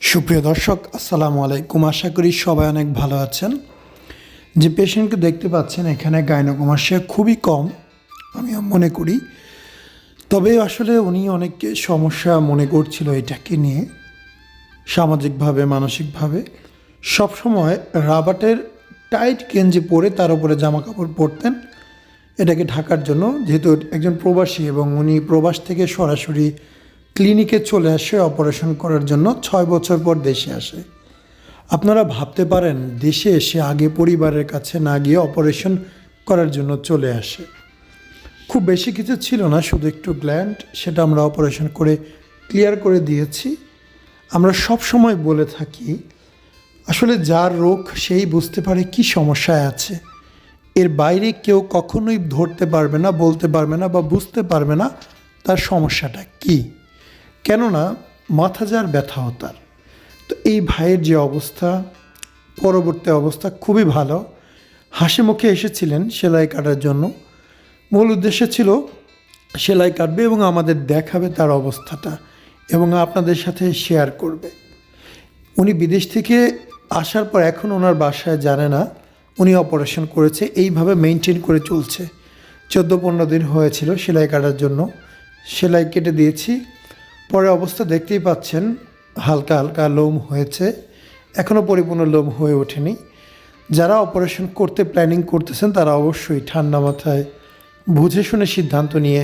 সুপ্রিয় দর্শক, আসসালামু আলাইকুম। আশা করি সবাই অনেক ভালো আছেন। যে পেশেন্টকে দেখতে পাচ্ছেন, এখানে গাইনোকমাসিয়া খুবই কম আমি মনে করি। তবে আসলে উনি অনেক সমস্যা মনে করছিল এটাকে নিয়ে, সামাজিকভাবে, মানসিকভাবে। সবসময় রাবাটের টাইট গেঞ্জি পরে তার উপরে জামা কাপড় পরতেন। এটাকে ঢাকার জন্য, যেহেতু একজন প্রবাসী এবং উনি প্রবাস থেকে সরাসরি ক্লিনিকে চলে আসে অপারেশন করার জন্য ছয় বছর পর দেশে আসে। আপনারা ভাবতে পারেন, দেশে এসে আগে পরিবারের কাছে না গিয়ে অপারেশন করার জন্য চলে আসে। খুব বেশি কিছু ছিল না, শুধু একটু গ্ল্যান্ড, সেটা আমরা অপারেশন করে ক্লিয়ার করে দিয়েছি। আমরা সব সময় বলে থাকি, আসলে যার রোগ সেই বুঝতে পারে কি সমস্যায় আছে। এর বাইরে কেউ কখনোই ধরতে পারবে না, বলতে পারবে না বা বুঝতে পারবে না তার সমস্যাটা কি। কেননা মাথা যার ব্যথা হতার তো এই ভাইয়ের যে অবস্থা, পরবর্তী অবস্থা খুবই ভালো। হাসি মুখে এসেছিলেন সেলাই কাটার জন্য। মূল উদ্দেশ্য ছিল সেলাই কাটবে এবং আমাদের দেখাবে তার অবস্থাটা এবং আপনাদের সাথে শেয়ার করবে। উনি বিদেশ থেকে আসার পর এখন ওনার বাসায় জানে না, উনি অপারেশন করেছে, এইভাবে মেনটেন করে চলছে। চোদ্দ পনেরো দিন হয়েছিল সেলাই কাটার জন্য। সেলাই কেটে দিয়েছি পরে অবস্থা দেখতেই পাচ্ছেন, হালকা হালকা লোম হয়েছে এখনও পরিপূর্ণ লোম হয়ে ওঠেনি। যারা অপারেশন করতে প্ল্যানিং করতেছেন, তারা অবশ্যই ঠান্ডা মাথায় বুঝে শুনে সিদ্ধান্ত নিয়ে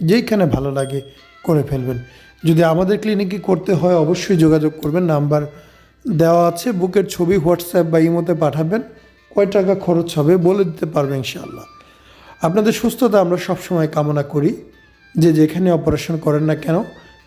যেইখানে ভালো লাগে করে ফেলবেন। যদি আমাদের ক্লিনিকে করতে হয়, অবশ্যই যোগাযোগ করবেন, নাম্বার দেওয়া আছে, বুকের ছবি হোয়াটসঅ্যাপ বা ইমোতে পাঠাবেন, কয় টাকা খরচ হবে বলে দিতে পারবে ইনশাআল্লাহ। আপনাদের সুস্থতা আমরা সবসময় কামনা করি, যে যেখানে অপারেশন করেন না কেন